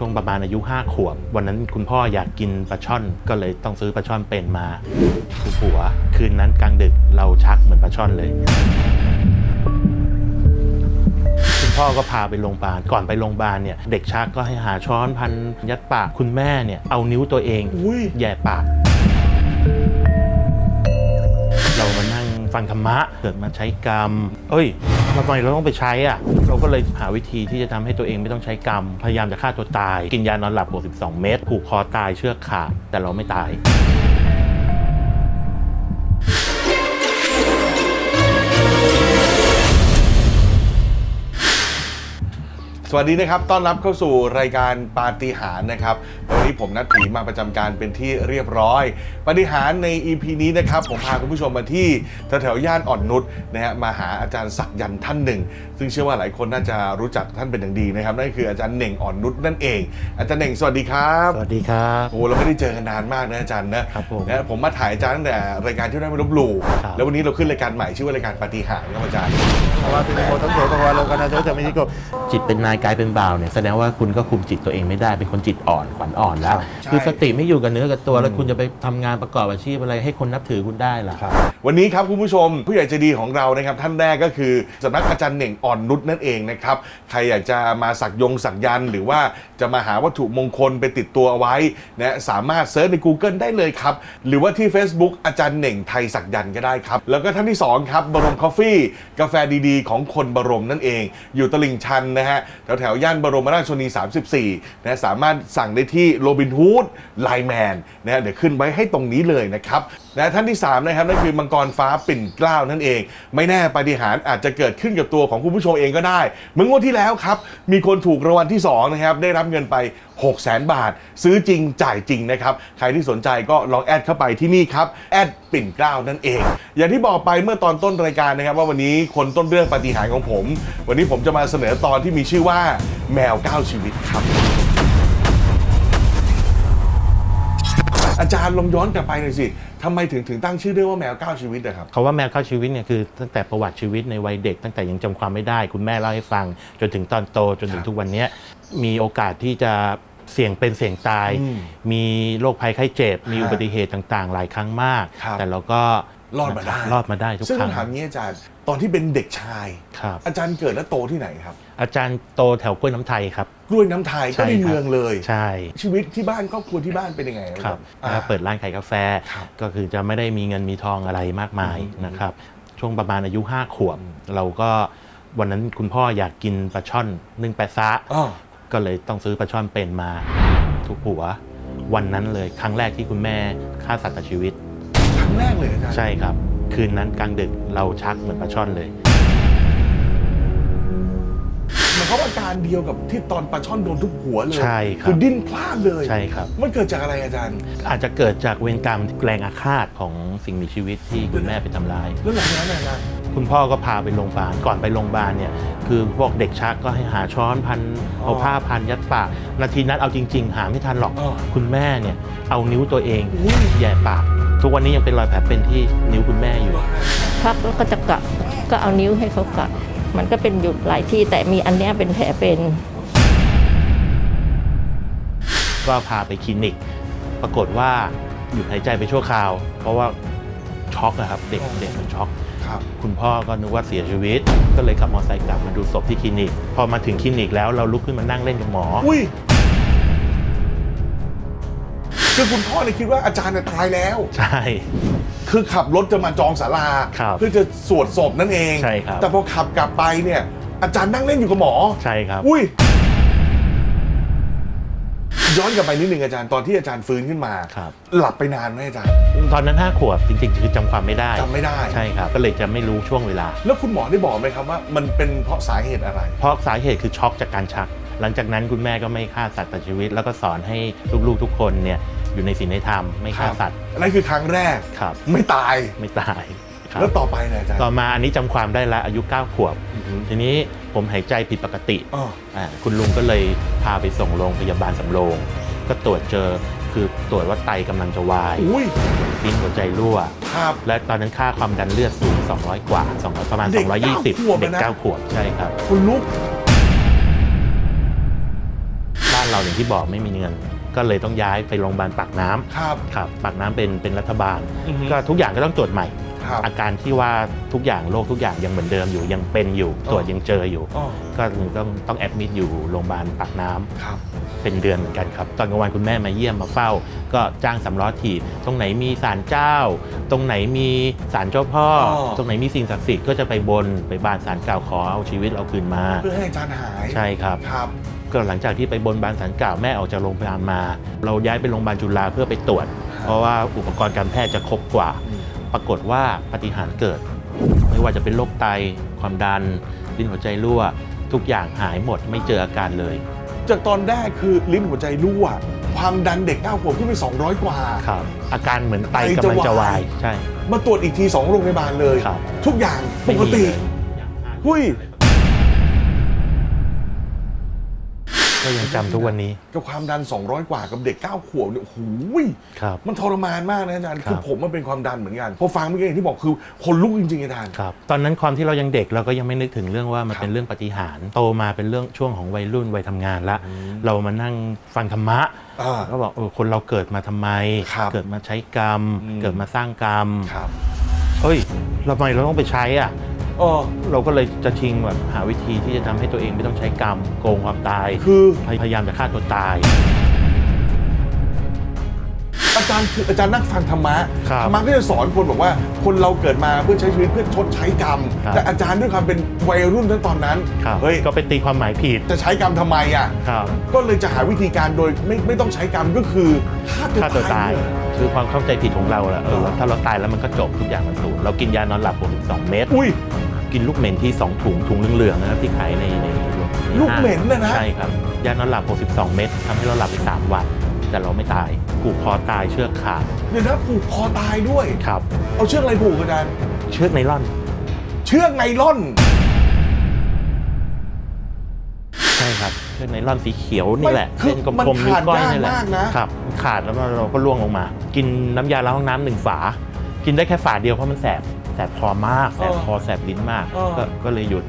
ช่วงประมาณอายุ 5 ขวบ วันนั้นคุณพ่ออยากกินปลาช่อน ก็เลยต้องซื้อปลาช่อนเป็นมาทุกหัว คืนนั้นกลางดึกเราชักเหมือนปลาช่อนเลย คุณพ่อก็พาไปโรงพยาบาลก่อนไปโรงพยาบาลเนี่ยเด็กชักก็ให้หาช้อนพันยัดปากคุณแม่เนี่ยเอานิ้วตัวเองอุ้ยแย่ปาก เรามานั่งฟังธรรมะเกิดมาใช้กรรม เอ้ย ทำไมเราต้องไปใช้อะ เราก็เลยหาวิธีที่จะทำให้ตัวเองไม่ต้องใช้กรรม พยายามจะฆ่าตัวตาย กินยานอนหลับ 62 เม็ดผูกคอตายเชือกขาดแต่เราไม่ตาย สวัสดีนะครับ ต้อนรับเข้าสู่รายการปาฏิหาริย์นะครับ วันนี้ผมนัดผีมาประจำการเป็นที่เรียบร้อย ปาฏิหาริย์ใน EP นี้นะครับ ผมพาคุณผู้ชมมาที่แถวๆย่านอ่อนนุชนะฮะ มาหาอาจารย์ศักยันต์ท่านหนึ่ง ซึ่งเชื่อว่าหลายคนน่าจะรู้จักท่านเป็นอย่างดีนะครับ นั่นคืออาจารย์เหน่งอ่อนนุชนั่นเอง อาจารย์เหน่งสวัสดีครับ สวัสดีครับโอ้เราไม่ได้เจอกันนานมากนะอาจารย์นะครับผมนะผมมาถ่ายอาจารย์ตั้งแต่รายการที่ได้ไม่ลบหลู่ ครับ แล้ววันนี้เราขึ้นรายการใหม่ชื่อว่ารายการปาฏิหาริย์ครับอาจารย์ ภาวะเป็นโมทั้งโสภาวะโลกานาโตจะไม่ยิโกจิตเป็นนายกายเป็นบ่าวเนี่ยแสดงว่าคุณก็คุมจิตตัวเองไม่ได้เป็นคนจิตอ่อนขวัญอ่อนแล้ว ใช่ คือสติไม่อยู่กับเนื้อกับตัวแล้วคุณจะไปทำงานประกอบอาชีพอะไรให้คนนับถือคุณได้ล่ะ วันนี้ครับคุณผู้ชมผู้ใหญ่ใจดีของเรานะครับท่านแรกก็คือสำนักอาจารย์เหน่งอ่อนนุชนั่นเองนะครับใครอยากจะมาสักยงสักยันต์หรือว่าจะมาหาวัตถุมงคลไปติดตัวเอาไว้นะสามารถเซิร์ชใน Google ได้เลยครับ หรือว่าที่ Facebook อาจารย์เหน่งไทยสักยันต์ก็ได้ครับ แล้วก็ท่านที่สองครับบรมคอฟฟี่กาแฟดีๆ ของคนบรมนั่นเอง อยู่ตลิ่งชันนะฮะแถวแถวๆย่านบรมราชชนี 34นะสามารถสั่งได้ที่โรบินฮูดไลแมนนะเดี๋ยวขึ้นไว้ให้ตรงนี้เลยนะครับนะท่านที่ 3 นะครับนั่นคือมังกรฟ้าปิ่นเกล้านั่นเอง ไม่แน่ปาฏิหาริย์อาจจะเกิดขึ้นกับตัวของคุณผู้ชมเองก็ได้ เมื่องวดที่แล้วครับ มีคนถูกรางวัลที่2นะครับได้รับเงินไป6 0 0 0 0 0บาท ซื้อจริงจ่ายจริงนะครับ ใครที่สนใจก็ลองแอดเข้าไปที่นี่ครับแอดปิ่นเกล้านั่นเอง อย่างที่บอกไปเมื่อตอนต้นรายการนะครับว่าวันนี้คนต้นเรื่องปาฏิหาริย์ของผม วันนี้ผมจะมาเสนอตอนที่มีชื่อว่าแมวเก้าชีวิตครับอาจารย์ลองย้อนกลับไปหน่อยสิทำไมถึงถึงตั้งชื่อเรื่องว่าแมวเก้าชีวิตนะครับเขาว่าแมวเข้าชีวิตเนี่ยคือตั้งแต่ประวัติชีวิตในวัยเด็ก ตั้งแต่ยังจำความไม่ได้ คุณแม่เล่าให้ฟัง จนถึงตอนโตจนถึงทุกวันนี้มีโอกาสที่จะ เสี่ยงเป็นเสี่ยงตาย อืมมีโรคภัยไข้เจ็บ มีฮะอุบัติเหตุต่างๆ หลายครั้งมาก ครับ แต่เราก็รอดมาได้รอดมาได้ทุกซึ่งครั้งคำถามนี้อาจารย์ตอนที่เป็นเด็กชาย ครับ อาจารย์เกิดและโตที่ไหนครับ อาจารย์โตแถวกล้วยน้ำไทยครับ กล้วยน้ำไทยใช่ก็ในครับ เมืองเลย ใช่ชีวิตที่บ้านครอบครัวที่บ้านเป็นยังไงครับอ่า แล้วเปิดร้านขายกาแฟ ครับก็คือจะไม่ได้มีเงินมีทองอะไรมากมายอืมนะครับ ช่วงประมาณอายุ5ขวบเราก็วันนั้นคุณพ่ออยากกินปลาช่อนนึ่งแปะซะอ๋อ ก็เลยต้องซื้อปลาช่อนเป็นมาทุกหัว วันนั้นเลยครั้งแรกที่คุณแม่ฆ่าสัตว์ตัดชีวิต ครั้งแรกเลยอาจารย์ใช่ครับ คืนนั้นกลางดึกเราชักเหมือนปลาช่อนเลยมันเขามอาการเดียวกับที่ตอนปลาช่อนโดนทุบหัวเลยใช่ครับคือดิ้นพลาดเลยใช่ครับ มันเกิดจากอะไรอาจารย์ อาจจะเกิดจากเวรกรรมแรงอาฆาตของสิ่งมีชีวิตที่คุณแม่ไปทำร้าย แล้วหลังจากนั้นอาจารย์ คุณพ่อก็พาไปโรงพยาบาลก่อนไปโรงพยาบาลเนี่ยคือพวกเด็กชักก็ให้หาช้อนพันอ๋อเอาผ้าพันยัดปากนาทีนั้นเอาจริง ๆ หาไม่ทันหรอกอ๋อคุณแม่เนี่ยเอานิ้วตัวเองอุ้ยแย่ปาก ทุกวันนี้ยังเป็นรอยแผลเป็นที่นิ้วคุณแม่อยู่ พักแล้วก็จะกัดก็เอานิ้วให้เขากัดมันก็เป็นอยู่หลายที่แต่มีอันเนี้ยเป็นแผลเป็น ก็พาไปคลินิก ปรากฏว่าหยุดหายใจไปชั่วคราว เพราะว่าช็อกนะครับ เด็กเด็กมันช็อก ครับ คุณพ่อก็นึกว่าเสียชีวิต ก็เลยขับมอเตอร์ไซค์กลับมาดูศพที่คลินิก พอมาถึงคลินิกแล้วเราลุกขึ้นมานั่งเล่นกับหมออุ้ยคือคุณพ่อเนี่ยคิดว่าอาจารย์เนี่ยตายแล้ว ใช่ คือขับรถจะมาจองศาลา ครับเพื่อจะสวดศพนั่นเอง ใช่ครับ แต่พอขับกลับไปเนี่ย อาจารย์นั่งเล่นอยู่กับหมอ ใช่ครับ อุ้ย ย้อนกลับไปนิดนึงอาจารย์ตอนที่อาจารย์ฟื้นขึ้นมา ครับ หลับไปนานไหมอาจารย์ตอนนั้นห้าขวบจริงๆ คือจำความไม่ได้ จำไม่ได้ ใช่ครับ ก็เลยจะไม่รู้ช่วงเวลา แล้วคุณหมอได้บอกไหมครับว่า มันเป็นเพราะสาเหตุอะไร เพราะสาเหตุคือช็อกจากการชัก หลังจากนั้นคุณแม่ก็ไม่ฆ่าสัตว์ตัดชีวิต แล้วก็สอนให้ลูกๆทุกคนเนี่ยอยู่ในศีลในธรรมไม่ฆ่าสัตว์นั่นคือครั้งแรกครับ ไม่ตาย ไม่ตาย ครับ แล้วต่อไปเนี่ยอาจารย์ต่อมาอันนี้จำความได้ละอายุ 9 ขวบทีนี้ผมหายใจผิดปกติอ๋ออ่าคุณลุงก็เลยพาไปส่งโรงพยาบาลสำโรง ก็ตรวจเจอคือตรวจว่าไตกำลังจะวายอุ้ยลิ้นหัวใจรั่ว ครับ และตอนนั้นค่าความดันเลือดสูง 200 กว่า200ประมาณ เด็กเก้า220ขวบเด็กอะนะ9ขวบใช่ครับ คุณลุก บ้านเราอย่างที่บอกไม่มีเงิน ก็เลยต้องย้ายไปโรงพยาบาลปากน้ำครับ ครับปากน้ำเป็นเป็นรัฐบาล อือฮึ ก็ทุกอย่างก็ต้องตรวจใหม่ ครับอาการที่ว่าทุกอย่างโรคทุกอย่างยังเหมือนเดิมอยู่ยังเป็นอยู่อ๋อตรวจยังเจออยู่ อ๋อ ก็ต้องต้องแอดมิดอยู่โรงพยาบาลปากน้ำครับ เป็นเดือนเหมือนกันครับ ตอนกลางวันคุณแม่มาเยี่ยมมาเฝ้า ก็จ้างสำล้อถีบตรงไหนมีศาลเจ้า ตรงไหนมีศาลเจ้าพ่ออ๋อตรงไหนมีสิ่งศักดิ์สิทธิ์ก็จะไปบนไปบานศาลกล่าวขอเอาชีวิตเราคืนมา เพื่อให้อาจารย์หายใช่ครับ ครับ ก็หลังจากที่ไปบนบานศาลกล่าวแม่ออกจากโรงพยาบาลมา เราย้ายไปโรงพยาบาลจุฬาเพื่อไปตรวจ เพราะว่าอุปกรณ์การแพทย์จะครบกว่า ปรากฏว่าปาฏิหารย์เกิด ไม่ว่าจะเป็นโรคไต ความดัน ลิ้นหัวใจรั่ว ทุกอย่างหายหมดไม่เจออาการเลย จากตอนแรกคือลิ้นหัวใจรั่ว ความดันเด็ก9ขวบขึ้นไป 200 กว่า ครับ อาการเหมือนไตไตกำลังจะจะวาวาย ยใช่ มาตรวจอีกที 2 โรงพยาบาลเลย ครับ ทุกอย่างปไม่กมีติเลย หุ้ย ก็ยังจำทุกวันนี้ กับความดัน 200 กว่ากับเด็ก 9 ขวบเนี่ยโอ้โหยครับมันทรมานมากนะอาจารย์ครับคือผมมันเป็นความดันเหมือนกันพอฟังเมื่อกี้อย่างที่บอกคือคนลุกจริงๆอาจารย์ ครับ ตอนนั้นความที่เรายังเด็กเราก็ยังไม่นึกถึงเรื่องว่ามันครับเป็นเรื่องปาฏิหารย์โตมาเป็นเรื่องช่วงของวัยรุ่นวัยทำงานละอืมเรามานั่งฟังธรรมะอ่าก็บอกเออคนเราเกิดมาทำไม ครับ เกิดมาใช้กรรมอืมเกิดมาสร้างกรรม ครับเฮ้ยเราทำไมเราต้องไปใช้อะเออเราก็เลยจะชิงแบบหาวิธีที่จะทำให้ตัวเองไม่ต้องใช้กรรมโกงความตาย คือ พยายามจะฆ่าตัวตายอาจารย์คืออาจารย์นั่งฟังธรรมะครับธรรมะก็จะสอนคนบอกว่า คนเราเกิดมาเพื่อใช้ชีวิตเพื่อชดใช้กรรม ครับ แต่อาจารย์ด้วยความเป็นวัยรุ่นตั้งตอนนั้นครับเฮ้ยก็ไปตีความหมายผิดจะใช้กรรมทำไมอะ ครับก็เลยจะหาวิธีการโดยไม่ไม่ต้องใช้กรรมก็คือฆ่าตัวฆ่าตัวตายเนี่ยคือความเข้าใจผิดของเราแหละเอออ๋อถ้าเราตายแล้วมันก็จบทุกอย่างมันสูญเรากินยานอนหลับ62เม็ดอุ้ย กินลูกเหม็นที่ 2 ถุงถุงเหลืองๆนะครับที่ขายในในในลูกเหม็นห้างน่ะนะ ใช่ครับยานอนหลับ 62 เม็ดทำให้เราหลับไป3วัน แต่เราไม่ตายผูกคอตายเชือกขาดเดี๋ยวนะผูกคอตายด้วย ครับ เอาเชือกอะไรผูกอาจารย์เชือกไนล่อน เชือกไนล่อนใช่ครับเชือกไนล่อนสีเขียวนี่แหละไม่คือเส้นกลมันมๆนิ้วก้อยนี่แหละขาดยากมากนะครับมันขาดแล้วเราก็ล่วงลงมา กินน้ำยาล้างห้องน้ำหนึ่งฝา กินได้แค่ฝาเดียวเพราะมันแสบแสบคอมากแสบคอแสบลิ้นมากเออก็ก็เลยหยุด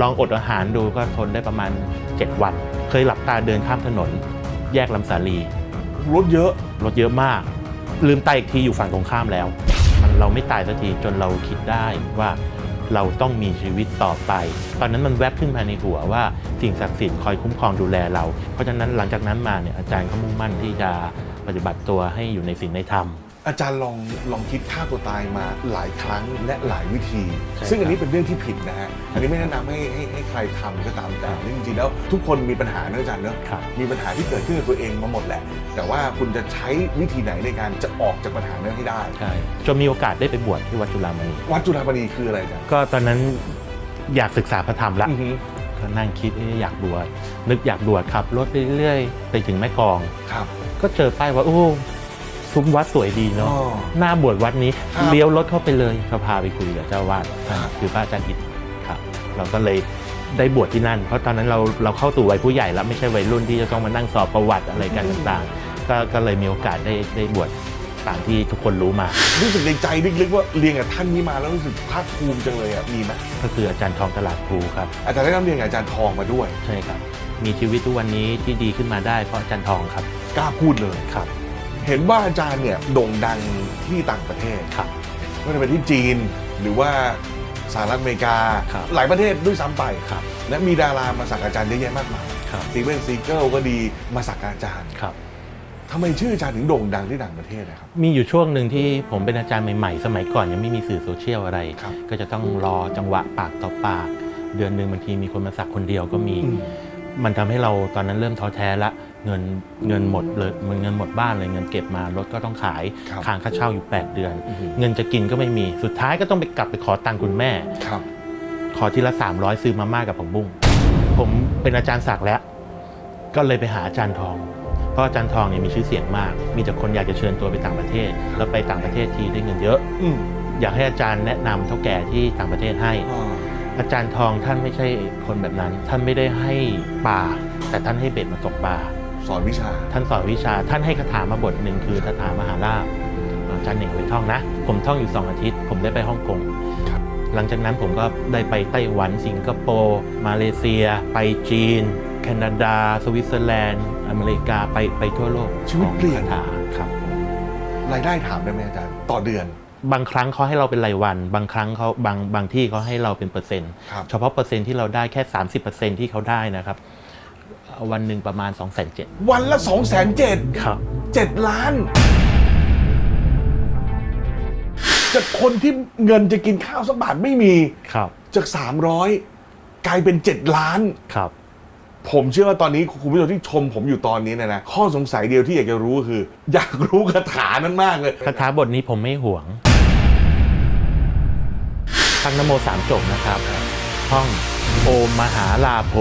ลองอดอาหารดูก็ทนได้ประมาณ 7 วัน เคยหลับตาเดินข้ามถนน แยกลำสาลี รถเยอะ รถเยอะมาก ลืมตาอีกทีอยู่ฝั่งตรงข้ามแล้ว มันเราไม่ตายสักทีจนเราคิดได้ว่าเราต้องมีชีวิตต่อไป ตอนนั้นมันแวบขึ้นมาในหัวว่าสิ่งศักดิ์สิทธิ์คอยคุ้มครองดูแลเรา เพราะฉะนั้นหลังจากนั้นมาเนี่ยอาจารย์เขามุ่งมั่นที่จะปฏิบัติตัวให้อยู่ในสิ่งในธรรม อาจารย์ลองลองคิดฆ่าตัวตายมาหลายครั้งและหลายวิธีใช่ซึ่งอันครับนี้เป็นเรื่องที่ผิดนะฮะอันนี้ไม่แนะนำให้ให้ให้ใครทำก็ตามแต่นี่จริงๆแล้วทุกคนมีปัญหาเนอะอาจารย์เนอะครับมีปัญหาที่เกิดขึ้นกับตัวเองมาหมดแหละ แต่ว่าคุณจะใช้วิธีไหนในการจะออกจากปัญหานั้นให้ได้ ใช่จนมีโอกาสได้ไปบวชที่วัดจุฬามณีวัดจุฬาภณีคืออะไรอาจารย์ก็ตอนนั้นอยากศึกษาพระธรรมละอือฮึก็นั่งคิดเอ๊ะอยากบวชนึกอยากบวชขับรถไปเรื่อยๆไปถึงแม่กลอง ครับ ก็เจอป้ายว่าโอ้ ซุ้มวัดสวยดีเนาะอ๋อหน้าบวชวัดนี้ครับ เลี้ยวรถเข้าไปเลยก็พาไปคุยกับเจ้าวาดครับคือพระอาจารย์อิฐครับ เราก็เลยได้บวชที่นั่น เพราะตอนนั้นเราเราเข้าสู่วัยผู้ใหญ่แล้วไม่ใช่วัยรุ่นที่จะต้องมานั่งสอบประวัติอะไรกันต่างๆ ก็ก็เลยมีโอกาสได้ได้บวชตามที่ทุกคนรู้มา รู้สึกในใจลึกๆว่าเรียนกับท่านนี้มาแล้วรู้สึกภาคภูมิจังเลยอะมีไหมก็คืออาจารย์ทองตลาดภูครับ อาจารย์ได้ร่ำเรียนกับอาจารย์ทองมาด้วยใช่ครับ มีชีวิตทุกวันนี้ที่ดีขึ้นมาได้เพราะอาจารย์ทองครับกล้าพูดเลย ครับ เห็นว่าอาจารย์เนี่ยโด่งดังที่ต่างประเทศครับไม่ว่าจะเป็นที่จีนหรือว่าสหรัฐอเมริกา ครับหลายประเทศด้วยซ้ำไปครับและมีดารามาสักอาจารย์เยอะแยะมากมายครับ สตีเวนซีเกิลก็ดีมาสักอาจารย์ครับ ทำไมชื่ออาจารย์ถึงโด่งดังที่ต่างประเทศนะครับ มีอยู่ช่วงหนึ่งที่ผมเป็นอาจารย์ใหม่ๆ สมัยก่อนยังไม่มีสื่อโซเชียลอะไร ครับก็จะต้องรอจังหวะปากต่อปาก เดือนหนึ่งบางทีมีคนมาสักคนเดียวก็มี อืม มันทำให้เราตอนนั้นเริ่มท้อแท้ละเงินเงินหมดเลยมันเงินหมดบ้านเลยเงินเก็บมารถก็ต้องขายครับค้างค่าเช่าอยู่ 8 เดือนอือหือเงินจะกินก็ไม่มีสุดท้ายก็ต้องไปกลับไปขอตังค์คุณแม่ครับขอทีละ 300 ซื้อมาม่ากับผักบุ้งผมเป็นอาจารย์สักแล้ว ก็เลยไปหาอาจารย์ทอง เพราะอาจารย์ทองเนี่ยมีชื่อเสียงมาก มีแต่คนอยากจะเชิญตัวไปต่างประเทศ แล้วไปต่างประเทศทีได้เงินเยอะอืมอยากให้อาจารย์แนะนำเท่าแก่ที่ต่างประเทศให้ อ่าอาจารย์ทองท่านไม่ใช่คนแบบนั้น ท่านไม่ได้ให้ปลาแต่ท่านให้เบ็ดมาตกปลาสอนวิชา ท่านสอนวิชา ท่านให้คาถามาบทหนึ่งคือคาถามหาราบอาจารย์เหน่งไปท่องนะ ผมท่องอยู่ 2 อาทิตย์ ผมได้ไปฮ่องกงครับหลังจากนั้นผมก็ได้ไปไต้หวันสิงคโปร์มาเลเซีย ไปจีน แคนาดา สวิตเซอร์แลนด์ อเมริกาไปไปทั่วโลกชีวิตเปลี่ยนของคาถาครับรายได้ถามได้ไหมอาจารย์ต่อเดือน บางครั้งเขาให้เราเป็นรายวัน บางครั้งเขาบางบางที่เขาให้เราเป็นเปอร์เซ็นต์ครับเฉพาะเปอร์เซ็นต์ที่เราได้แค่ 30%ที่เขาได้นะครับ วันหนึ่งประมาณ 2 7 0 0 0วันละ2องแสนเจ็ดครับ เจ็ดล้านจากคนที่เงินจะกินข้าวสักบาทไม่มีครับ จาก 300 กลายเป็น 7 ล้าน ครับ ผมเชื่อว่าตอนนี้คุณผู้ชมที่ชมผมอยู่ตอนนี้เนยนะข้อสงสัยเดียวที่อยากจะรู้คือ อยากรู้คาถานั้นมากเลย คาถาบทนี้ผมไม่ห่วง ทั้งนโมสามจบนะครับ ท่องโอมมหาลาโภ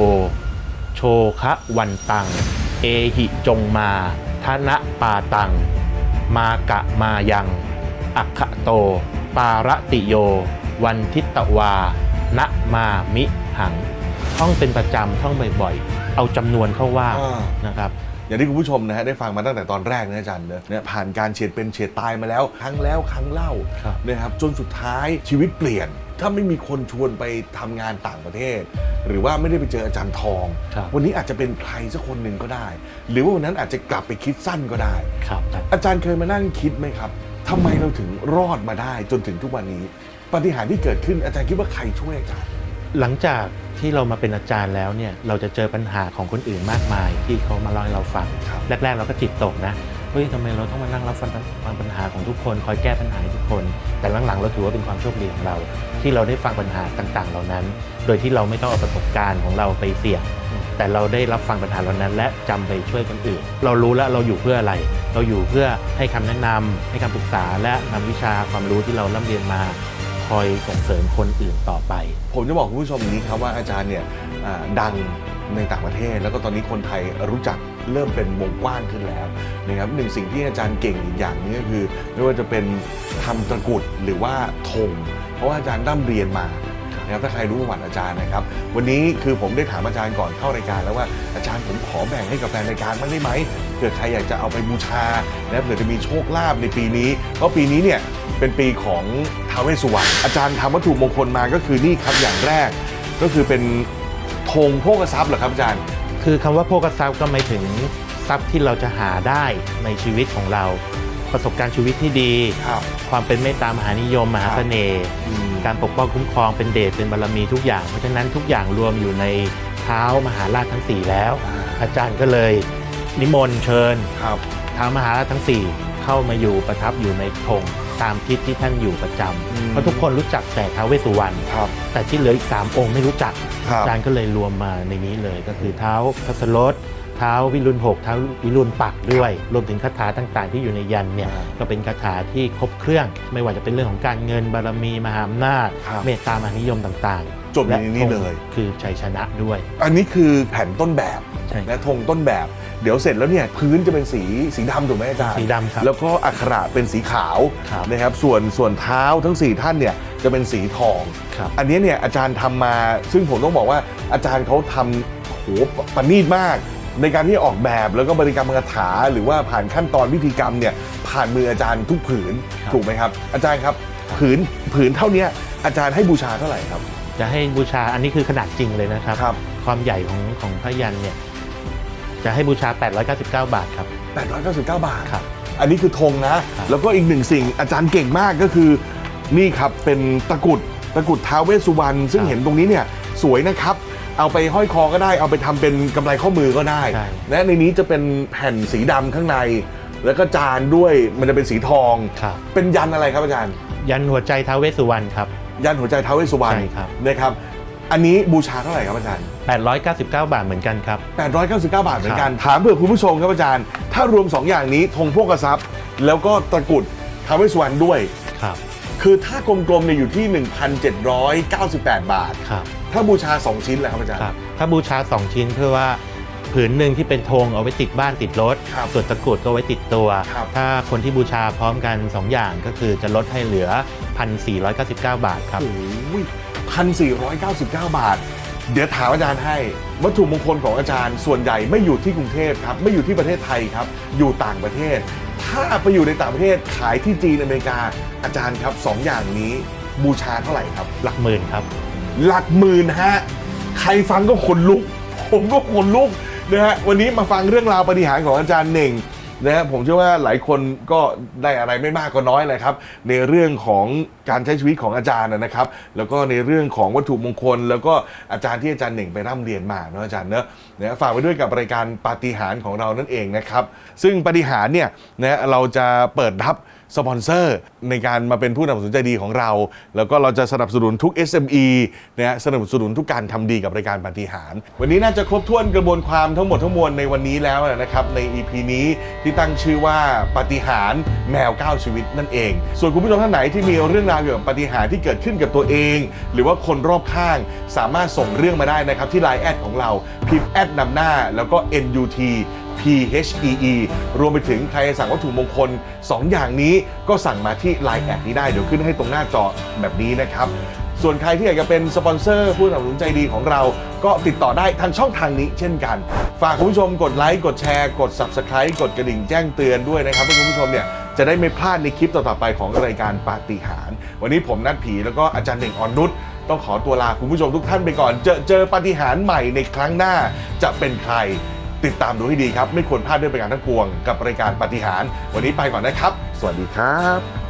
โชคะวันตัง เอหิจงมาทนะปาตัง มากะมายัง อัคคะโต ปารติโย วันทิตวา นะมามิหัง ท่องเป็นประจำท่องบ่อยๆ เอาจำนวนเข้าว่าอ่านะครับอย่างที่คุณผู้ชมนะฮะได้ฟังมาตั้งแต่ตอนแรกนะอาจารย์เนอะเนี่ยผ่านการเฉียดเป็นเฉียดตายมาแล้ว ครั้งแล้วครั้งเล่าครับนะครับจนสุดท้ายชีวิตเปลี่ยน ถ้าไม่มีคนชวนไปทำงานต่างประเทศ หรือว่าไม่ได้ไปเจออาจารย์ทอง ครับ วันนี้อาจจะเป็นใครสักคนหนึ่งก็ได้ หรือว่าวันนั้นอาจจะกลับไปคิดสั้นก็ได้ ครับอาจารย์เคยมานั่งคิดไหมครับทำไมเราถึงรอดมาได้จนถึงทุกวันนี้ ปาฏิหารย์ที่เกิดขึ้นอาจารย์คิดว่าใครช่วยอาจารย์ หลังจากที่เรามาเป็นอาจารย์แล้วเนี่ยเราจะเจอปัญหาของคนอื่นมากมาย ที่เขามาเล่าให้เราฟังครับแรก ๆ เราก็จิตตกนะเฮ้ยทำไมเราต้องมานั่งรับฟังฟังปัญหาของทุกคน คอยแก้ปัญหาให้ทุกคน แต่หลังๆเราถือว่าเป็นความโชคดีของเรา ที่เราได้ฟังปัญหาต่างๆ เหล่านั้น โดยที่เราไม่ต้องเอาประสบการณ์ของเราไปเสี่ยง แต่เราได้รับฟังปัญหาเหล่านั้น และจำไปช่วยคนอื่น เรารู้แล้วเราอยู่เพื่ออะไร เราอยู่เพื่อให้คำแนะนำให้คำปรึกษาและนำวิชาความรู้ที่เราร่ำเรียนมา คอยส่งเสริมคนอื่นต่อไป ผมจะบอกคุณผู้ชมอย่างนี้ครับว่าอาจารย์เนี่ยอ่าดังในต่างประเทศ แล้วก็ตอนนี้คนไทยรู้จักเริ่มเป็นวงกว้างขึ้นแล้วนะครับหนึ่งสิ่งที่อาจารย์เก่งอีกอย่างหนึงก็คือ ไม่ว่าจะเป็นทำตะกรุดหรือว่าธงเพราะว่าอาจารย์ร่ำเรียนมานะครับถ้าใครรู้ประวัติอาจารย์นะครับ วันนี้คือผมได้ถามอาจารย์ก่อนเข้ารายการแล้วว่าอาจารย์ผมขอแบ่งให้กับแฟนรายการบ้างได้ไหมเผื่อใครอยากจะเอาไปบูชานะเผื่อจะมีโชคลาภในปีนี้เพราะปีนี้เนี่ย เป็นปีของท้าวเวสสุวรรณอาจารย์ทำวัตถุมงคลมาก็คือนี่ครับอย่างแรก ก็คือเป็นธงโภคทรัพย์เหรอครับอาจารย์ คือคำว่าโภคทรัพย์ก็หมายถึงทรัพย์ที่เราจะหาได้ในชีวิตของเรา ประสบการณ์ชีวิตที่ดี ครับความเป็นเมตตามหานิยมมหาเสน่ห์การปกป้องคุ้มครองเป็นเดชเป็นบารมีทุกอย่าง เพราะฉะนั้นทุกอย่างรวมอยู่ในเท้ามหาราชทั้ง4แล้วอ่าอาจารย์ก็เลยนิมนต์เชิญครับ เท้ามหาราชทั้ง4เข้ามาอยู่ประทับอยู่ในธง ตามทิศที่ท่านอยู่ประจำอืมเพราะทุกคนรู้จักแต่ท้าวเวสสุวรรณครับแต่ที่เหลืออีก 3 องค์ไม่รู้จักครับอาจารย์ก็เลยรวมมาในนี้เลยก็คือเท้าทัสรถเท้าวิรุณหกเท้าวิรุณปักด้วย รวมถึงคาถาต่างๆ ที่อยู่ในยันเนี่ยอ่าก็เป็นคาถาที่ครบเครื่อง ไม่ว่าจะเป็นเรื่องของการเงินบารมีมหาอำนาจครับเมตตามหานิยมต่างๆ จบในนี้ธงเลย คือชัยชนะด้วย อันนี้คือแผ่นต้นแบบใช่ และธงต้นแบบ เดี๋ยวเสร็จแล้วเนี่ยพื้นจะเป็นสีสีดำถูกไหมอาจารย์สีดำครับแล้วก็อักขระเป็นสีขาวครับนะครับส่วนส่วนเท้าทั้ง 4 ท่านเนี่ยจะเป็นสีทองครับ อันนี้เนี่ยอาจารย์ทำมา ซึ่งผมต้องบอกว่าอาจารย์เขาทำโหประณีตมาก ในการที่ออกแบบแล้วก็บริกรรมคาถา หรือว่าผ่านขั้นตอนพิธีกรรมเนี่ยผ่านมืออาจารย์ทุกผืนครับ ถูกไหมครับ อาจารย์ครับ ผืนผืนเท่าเนี้ยอาจารย์ให้บูชาเท่าไหร่ครับ จะให้บูชาอันนี้คือขนาดจริงเลยนะครับ ครับ ความใหญ่ของของพระยันเนี่ยจะให้บูชา 899 บาทครับ 899 บาท ครับ อันนี้คือธงนะ ครับ แล้วก็อีกหนึ่งสิ่งอาจารย์เก่งมากก็คือ นี่ครับเป็นตะกรุดตะกรุดท้าวเวสสุวรรณซึ่งเห็นตรงนี้เนี่ยสวยนะครับ เอาไปห้อยคอก็ได้ เอาไปทำเป็นกำไรข้อมือก็ได้ ใช่ และในนี้จะเป็นแผ่นสีดำข้างใน แล้วก็จานด้วยมันจะเป็นสีทอง ครับ เป็นยันอะไรครับอาจารย์ ยันหัวใจท้าวเวสสุวรรณครับ ยันหัวใจท้าวเวสสุวรรณใช่ครับ นะครับ อันนี้บูชาเท่าไหร่ครับอาจารย์ 899 บาทเหมือนกันครับ 899 บาทเหมือนกัน ถามเผื่อคุณผู้ชมครับอาจารย์ ถ้ารวม 2 อย่างนี้ธงโภกทรัพย์แล้วก็ตะกรุดท้าวเวสสุวรรณด้วย ครับ คือถ้ากลมๆเนี่ยอยู่ที่ 1,798 บาท ครับ ถ้าบูชา 2 ชิ้นแหละครับอาจารย์ ครับ ถ้าบูชา 2 ชิ้นเพื่อว่า ผืนหนึ่งที่เป็นธงเอาไว้ติดบ้านติดรถ ครับส่วนตะกรุดก็ไว้ติดตัว ครับ ถ้าคนที่บูชาพร้อมกัน 2 อย่างก็คือจะลดให้เหลือ 1,499 บาทครับ โอ้ยพันสี่ร้อยเก้าสิบเก้าบาท เดี๋ยวถามอาจารย์ให้ วัตถุมงคลของอาจารย์ส่วนใหญ่ไม่อยู่ที่กรุงเทพครับ ไม่อยู่ที่ประเทศไทยครับ อยู่ต่างประเทศ ถ้าไปอยู่ในต่างประเทศขายที่จีนอเมริกา อาจารย์ครับสองอย่างนี้บูชาเท่าไหร่ครับ หลักหมื่นครับ หลักหมื่นฮะ ใครฟังก็ขนลุกผผมก็ขนลุก นะฮะวันนี้มาฟังเรื่องราวปฏิหารของอาจารย์เน่งนะฮะผมเชื่อว่าหลายคนก็ได้อะไรไม่มากก็น้อยเลยครับ ในเรื่องของการใช้ชีวิตของอาจารย์นะครับ แล้วก็ในเรื่องของวัตถุมงคล แล้วก็อาจารย์ที่อาจารย์เน่งไปร่ำเรียนมาเนาะอาจารย์เนอะนะฝากไว้ด้วยกับรายการปาฏิหาริย์ของเรานั่นเองนะครับ ซึ่งปาฏิหาริย์เนี่ยนะเราจะเปิดรับ สปอนเซอร์ในการมาเป็นผู้นำสนุนใจดีของเรา แล้วก็เราจะสนับสนุนทุก SME นะฮะสนับสนุนทุกการทำดีกับรายการปฏิหาร วันนี้น่าจะครบถ้วนกระบวนความทั้งหมดทั้งมวลในวันนี้แล้วนะครับใน EP นี้ที่ตั้งชื่อว่าปฏิหารแมว9ชีวิตนั่นเอง ส่วนคุณผู้ชมท่านไหนที่มีเรื่องราวเกี่ยวกับปฏิหารที่เกิดขึ้นกับตัวเอง หรือว่าคนรอบข้างสามารถส่งเรื่องมาได้นะครับที่ Line แอดของเราพิมพ์แอดนำหน้าแล้วก็ NUT PHEE รวมไปถึงใครสั่งวัตถุมงคล 2 อย่างนี้ก็สั่งมาที่ Line แอดนี้ได้ เดี๋ยวขึ้นให้ตรงหน้าจอแบบนี้นะครับ ส่วนใครที่อยากจะเป็นสปอนเซอร์ผู้สนับสนุนใจดีของเรา ก็ติดต่อได้ทางช่องทางนี้เช่นกัน ฝากคุณผู้ชมกดไลค์กดแชร์กด Subscribe กดกระดิ่งแจ้งเตือนด้วยนะครับเพื่อคุณผู้ชมเนี่ยจะได้ไม่พลาดในคลิปต่อๆไปของรายการปาฏิหาริย์วันนี้ผมนัดผีแล้วก็อาจารย์เด่งออนนุชต้องขอตัวลาคุณผู้ชมทุกท่านไปก่อน เจอเจอปาฏิหาริย์ใหม่ในครั้งหน้าจะเป็นใคร ติดตามดูให้ดีครับ ไม่ควรพลาดด้วยประการทั้งปวง กับรายการปฏิหาร วันนี้ไปก่อนนะครับ สวัสดีครับ